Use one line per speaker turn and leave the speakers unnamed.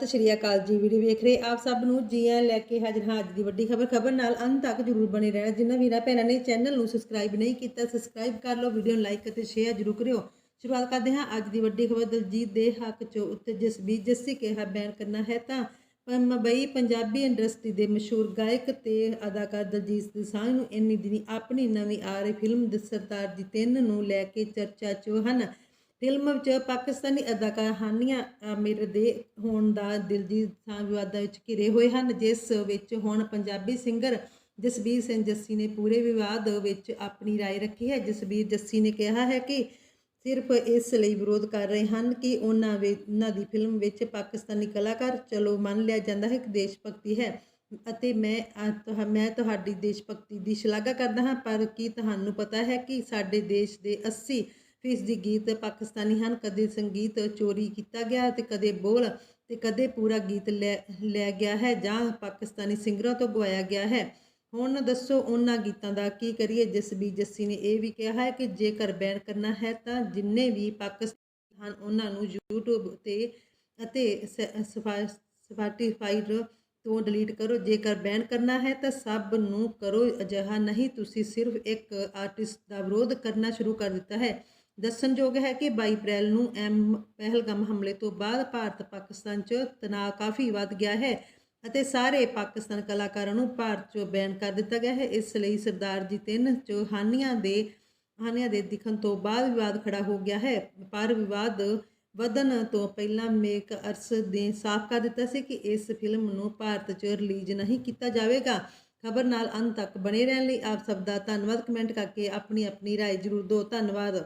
ਸਤਿ ਸ਼੍ਰੀ ਅਕਾਲ ਜੀ ਵੀਡੀਓ ਵੇਖ ਰਹੇ ਆਪ ਸਭ ਨੂੰ ਜੀ ਆਇਆਂ ਲੈ ਕੇ ਹਾਜ਼ਰ ਹਾਂ ਅੱਜ ਦੀ ਵੱਡੀ ਖਬਰ। ਖਬਰ ਨਾਲ ਅੰਤ ਤੱਕ ਜਰੂਰ ਬਣੇ ਰਹਿਣਾ। ਜਿਨ੍ਹਾਂ ਵੀਰਾਂ ਭੈਣਾਂ ਨੇ ਚੈਨਲ ਨੂੰ ਸਬਸਕ੍ਰਾਈਬ ਨਹੀਂ ਕੀਤਾ ਸਬਸਕ੍ਰਾਈਬ ਕਰ ਲਓ ਵੀਡੀਓ ਨੂੰ ਲਾਈਕ ਅਤੇ ਸ਼ੇਅਰ ਜਰੂਰ ਕਰਿਓ। ਸ਼ੁਰੂਆਤ ਕਰਦੇ ਹਾਂ ਅੱਜ ਦੀ ਵੱਡੀ ਖਬਰ। ਦਲਜੀਤ ਦੇ ਹੱਕ ਚ ਉੱਤੇ ਜਸਬੀਰ, ਜੱਸੀ ਕਿਹਾ ਬੈਨ ਕਰਨਾ ਹੈ ਤਾਂ। ਮੁੰਬਈ ਪੰਜਾਬੀ ਇੰਡਸਟਰੀ ਦੇ ਮਸ਼ਹੂਰ ਗਾਇਕ ਤੇ ਅਦਾਕਾਰ ਦਲਜੀਤ ਦੋਸਾਂਝ ਨੂੰ ਇੰਨੀ ਦਿਨੀ ਆਪਣੀ ਨਵੀਂ ਆ ਰਹੀ ਫਿਲਮ ਦ ਦੀ ਜੀ 3 ਨੂੰ ਲੈ ਕੇ ਚਰਚਾ 'ਚ ਹਨ। ਫਿਲਮ ਵਿੱਚ ਪਾਕਿਸਤਾਨੀ ਅਦਾਕਾਰ ਹਾਨੀਆ ਆਮਿਰ ਦੇ ਹੋਣ ਦਾ ਦਿਲਜੀਤ ਦੋਸਾਂਝ ਵਿਵਾਦਾਂ ਵਿੱਚ ਘਿਰੇ ਹੋਏ ਹਨ ਜਿਸ ਵਿੱਚ ਹੁਣ ਪੰਜਾਬੀ ਸਿੰਗਰ ਜਸਬੀਰ ਸਿੰਘ ਜੱਸੀ ਨੇ ਪੂਰੇ ਵਿਵਾਦ ਵਿੱਚ ਆਪਣੀ رائے ਰੱਖੀ ਹੈ ਜਸਬੀਰ ਜੱਸੀ ਨੇ ਕਿਹਾ ਹੈ ਕਿ ਸਿਰਫ ਇਸ ਲਈ ਵਿਰੋਧ ਕਰ ਰਹੇ ਹਨ ਕਿ ਉਹਨਾਂ ਵਿੱਚ ਉਹਨਾਂ ਦੀ ਫਿਲਮ ਵਿੱਚ ਪਾਕਿਸਤਾਨੀ ਕਲਾਕਾਰ ਚਲੋ ਮੰਨ ਲਿਆ ਜਾਂਦਾ ਹੈ ਕਿ ਦੇਸ਼ ਭਗਤੀ ਹੈ ਅਤੇ ਮੈਂ ਅ, ਤੁਹਾ- ਮੈਂ ਤੁਹਾਡੀ ਦੇਸ਼ ਭਗਤੀ ਦੀ ਸ਼ਲਾਘਾ ਕਰਦਾ ਹਾਂ ਪਰ ਕੀ ਤੁਹਾਨੂੰ ਪਤਾ ਹੈ ਕਿ ਸਾਡੇ ਦੇਸ਼ ਦੇ 80 ਫੀਸਦੀ ਗੀਤ ਪਾਕਿਸਤਾਨੀ ਹਨ। ਕਦੇ ਸੰਗੀਤ ਚੋਰੀ ਕੀਤਾ ਗਿਆ ਤੇ ਕਦੇ ਬੋਲ ਤੇ ਕਦੇ ਪੂਰਾ ਗੀਤ ਲੈ ਲਿਆ ਗਿਆ ਹੈ ਜਾਂ ਪਾਕਿਸਤਾਨੀ ਸਿੰਗਰਾਂ ਤੋਂ ਗਵਾਇਆ ਗਿਆ ਹੈ। ਹੁਣ ਦੱਸੋ ਉਹਨਾਂ ਗੀਤਾਂ ਦਾ ਕੀ ਕਰੀਏ? ਜਸਬੀਰ ਜੱਸੀ ਨੇ ਇਹ ਵੀ ਕਿਹਾ ਹੈ ਕਿ ਜੇਕਰ ਬੈਨ ਕਰਨਾ ਹੈ ਤਾਂ ਜਿੰਨੇ ਵੀ ਪਾਕਿਸਤਾਨ ਹਨ, ਉਹਨਾਂ ਨੂੰ YouTube ਤੇ ਅਤੇ ਸਪਾਟੀਫਾਈ ਤੋਂ ਡਿਲੀਟ ਕਰੋ। ਜੇਕਰ ਬੈਨ ਕਰਨਾ ਹੈ ਤਾਂ ਸਭ ਨੂੰ ਕਰੋ ਅਜਿਹਾ। ਨਹੀਂ, ਤੁਸੀਂ ਸਿਰਫ ਇੱਕ ਆਰਟਿਸਟ ਦਾ ਵਿਰੋਧ ਕਰਨਾ ਸ਼ੁਰੂ ਕਰ ਦਿੱਤਾ ਹੈ। ਦੱਸਣਯੋਗ ਹੈ ਕਿ 22 ਅਪ੍ਰੈਲ ਨੂੰ ਐਮ ਪਹਿਲਗਮ ਹਮਲੇ ਤੋਂ ਬਾਅਦ ਭਾਰਤ ਪਾਕਿਸਤਾਨ 'ਚ ਤਣਾਅ ਕਾਫੀ ਵੱਧ ਗਿਆ ਹੈ ਅਤੇ ਸਾਰੇ ਪਾਕਿਸਤਾਨ ਕਲਾਕਾਰਾਂ ਨੂੰ ਭਾਰਤ 'ਚੋਂ ਬੈਨ ਕਰ ਦਿੱਤਾ ਗਿਆ ਹੈ ਇਸ ਲਈ ਸਰਦਾਰ ਜੀ 3 'ਚ ਹਾਨੀਆਂ ਦੇ ਹਾਨੀਆਂ ਦੇ ਦਿਖਣ ਤੋਂ ਬਾਅਦ ਵਿਵਾਦ ਖੜਾ ਹੋ ਗਿਆ ਹੈ ਪਰ ਵਿਵਾਦ ਵਧਣ ਤੋਂ ਪਹਿਲਾਂ ਮੇਕ ਅਰਸ ਨੇ ਸਾਫ਼ ਕਰ ਦਿੱਤਾ ਸੀ ਕਿ ਇਸ ਫਿਲਮ ਨੂੰ ਭਾਰਤ 'ਚ ਰਿਲੀਜ਼ ਨਹੀਂ ਕੀਤਾ ਜਾਵੇਗਾ ਖਬਰ ਨਾਲ ਅੰਤ ਤੱਕ ਬਣੇ ਰਹਿਣ ਲਈ ਆਪ ਸਭ ਦਾ ਧੰਨਵਾਦ ਕਮੈਂਟ ਕਰਕੇ ਆਪਣੀ ਆਪਣੀ رائے ਜ਼ਰੂਰ ਦਿਓ ਧੰਨਵਾਦ